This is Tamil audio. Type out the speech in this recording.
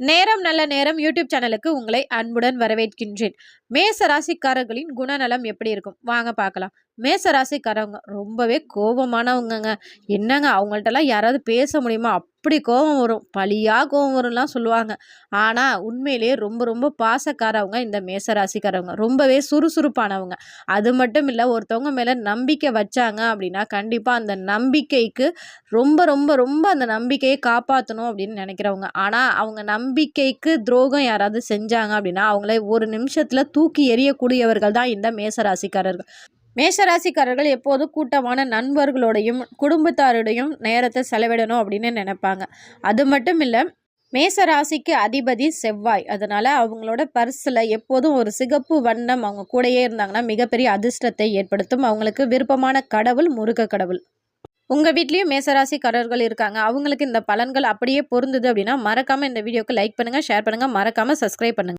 நேரம் நல்ல நேரம் யூடியூப் சேனலுக்கு உங்களை அன்புடன் வரவேற்கின்றேன். மேச ராசிக்காரர்களின் குணநலம் எப்படி இருக்கும்? வாங்க பார்க்கலாம். மேச ராசிக்காரவங்க ரொம்பவே கோபமானவங்கங்க. என்னங்க அவங்கள்ட்டலாம் யாராவது பேச முடியுமா? அப்படி கோபம் வரும். பழியாக கோபம் வரும்லாம் சொல்லுவாங்க. ஆனால் உண்மையிலேயே ரொம்ப ரொம்ப பாசக்காரவங்க இந்த மேசராசிக்காரவங்க. ரொம்பவே சுறுசுறுப்பானவங்க. அது மட்டும் இல்லை ஒருத்தவங்க மேலே நம்பிக்கை வச்சாங்க அப்படின்னா கண்டிப்பாக அந்த நம்பிக்கைக்கு ரொம்ப ரொம்ப ரொம்ப அந்த நம்பிக்கையை காப்பாற்றணும் அப்படின்னு நினைக்கிறவங்க. ஆனால் அவங்க நம்பிக்கைக்கு துரோகம் யாராவது செஞ்சாங்க அப்படின்னா அவங்கள ஒரு நிமிஷத்தில் தூக்கி எறியக்கூடியவர்கள் தான் இந்த மேசராசிக்காரர்கள். மேஷராசிக்காரர்கள் எப்போதும் கூட்டமான நண்பர்களோடையும் குடும்பத்தாரோடையும் நேரத்தை செலவிடணும் அப்படின்னு நினைப்பாங்க. அது மட்டும் இல்லை மேசராசிக்கு அதிபதி செவ்வாய். அதனால் அவங்களோட பர்ஸில் எப்போதும் ஒரு சிகப்பு வண்ணம் அவங்க கூடயே இருந்தாங்கன்னா மிகப்பெரிய அதிர்ஷ்டத்தை ஏற்படுத்தும். அவங்களுக்கு விருப்பமான கடவுள் முருக கடவுள். உங்கள் வீட்லேயும் மேசராசிக்காரர்கள் இருக்காங்க. அவங்களுக்கு இந்த பலன்கள் அப்படியே பொருந்துது அப்படின்னா மறக்காமல் இந்த வீடியோக்கு லைக் பண்ணுங்கள் ஷேர் பண்ணுங்கள் மறக்காமல் சப்ஸ்கிரைப் பண்ணுங்கள்